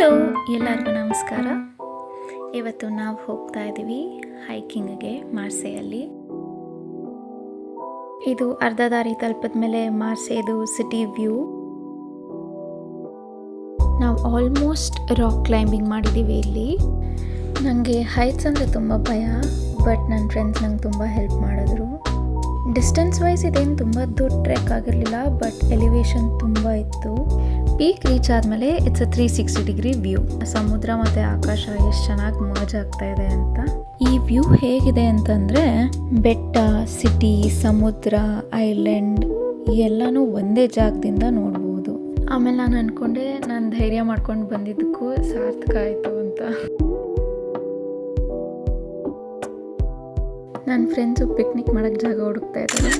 Hello ಎಲ್ಲರಿಗೂ ನಮಸ್ಕಾರ. ಇವತ್ತು ನಾವು ಹೋಗ್ತಾ ಇದ್ದೀವಿ ಹೈಕಿಂಗ್ಗೆ ಮಾರ್ಸೆಯಲ್ಲಿ. ಇದು ಅರ್ಧ ದಾರಿ ತಲುಪಿದ ಮೇಲೆ ಮಾರ್ಸೆದು ಸಿಟಿ ವ್ಯೂ. ನಾವು ಆಲ್ಮೋಸ್ಟ್ ರಾಕ್ ಕ್ಲೈಂಬಿಂಗ್ ಮಾಡಿದ್ದೀವಿ ಇಲ್ಲಿ. ನನಗೆ ಹೈಟ್ಸ್ ಅಂದರೆ ತುಂಬ ಭಯ, ಬಟ್ ನನ್ನ ಫ್ರೆಂಡ್ಸ್ ನಂಗೆ ತುಂಬ ಹೆಲ್ಪ್ ಮಾಡಿದ್ರು. ಡಿಸ್ಟೆನ್ಸ್ ವೈಸ್ ಇದೇನು ತುಂಬ ದೊಡ್ಡ ಟ್ರೆಕ್ ಆಗಿರಲಿಲ್ಲ, ಬಟ್ ಎಲಿವೇಶನ್ ತುಂಬ ಇತ್ತು. ಪೀಕ್ ರೀಚ್ ಆದಮೇಲೆ it's a three sixty degree view ಸಮುದ್ರ ಮತ್ತು ಆಕಾಶ ಎಷ್ಟು ಚೆನ್ನಾಗಿ ಮರ್ಜ್ ಆಗ್ತಾ ಇದೆ ಅಂತ. ಈ ವ್ಯೂ ಹೇಗಿದೆ ಅಂತಂದರೆ ಬೆಟ್ಟ ಸಿಟಿ ಸಮುದ್ರ ಐಲ್ಯಾಂಡ್ ಎಲ್ಲನೂ ಒಂದೇ ಜಾಗದಿಂದ ನೋಡ್ಬೋದು. ಆಮೇಲೆ ನಾನು ಅಂದ್ಕೊಂಡೆ ನಾನು ಧೈರ್ಯ ಮಾಡ್ಕೊಂಡು ಬಂದಿದ್ದಕ್ಕೂ ಸಾರ್ಥಕ ಆಯಿತು ಅಂತ. ನನ್ನ ಫ್ರೆಂಡ್ಸು ಪಿಕ್ನಿಕ್ ಮಾಡೋಕ್ಕೆ ಜಾಗ ಹುಡುಕ್ತಾ ಇದ್ದಾರೆ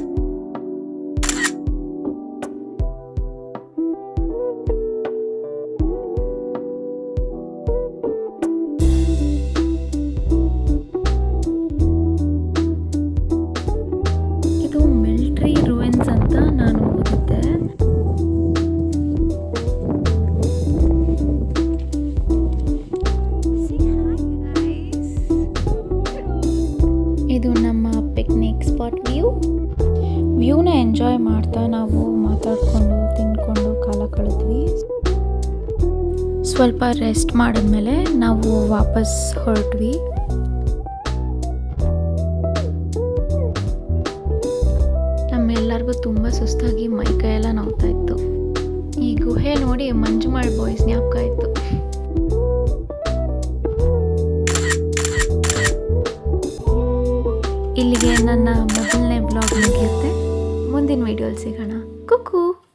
ವ್ಯೂ ವ್ಯೂನ ಎಂಜಾಯ್ ಮಾಡ್ತಾ ನಾವು ಮಾತಾಡಿಕೊಂಡು, ತಿನ್ಕೊಂಡು ಕಾಲ ಕಳೆದ್ವಿ. ಸ್ವಲ್ಪ ರೆಸ್ಟ್ ಮಾಡಿದ್ಮೇಲೆ ನಾವು ವಾಪಸ್ ಹೊರಟ್ವಿ. ನಮ್ಮೆಲ್ಲರಿಗೂ ತುಂಬ ಸುಸ್ತಾಗಿ ಮೈ ಕೈಯೆಲ್ಲ ನೋವ್ತಾ ಇತ್ತು. ಈ ಗುಹೆ ನೋಡಿ ಮಂಜುಮಾಳ್ ಬಾಯ್ಸ್ ಜ್ಞಾಪಕ ಇತ್ತು ಇಲ್ಲಿಗೆ ನನ್ನ ಮೊದಲನೇ ಬ್ಲಾಗ್ ಮುಗಿಯುತ್ತೆ. ಮುಂದಿನ ವೀಡಿಯೋಲಿ ಸಿಗೋಣ. ಕುಕ್ಕು!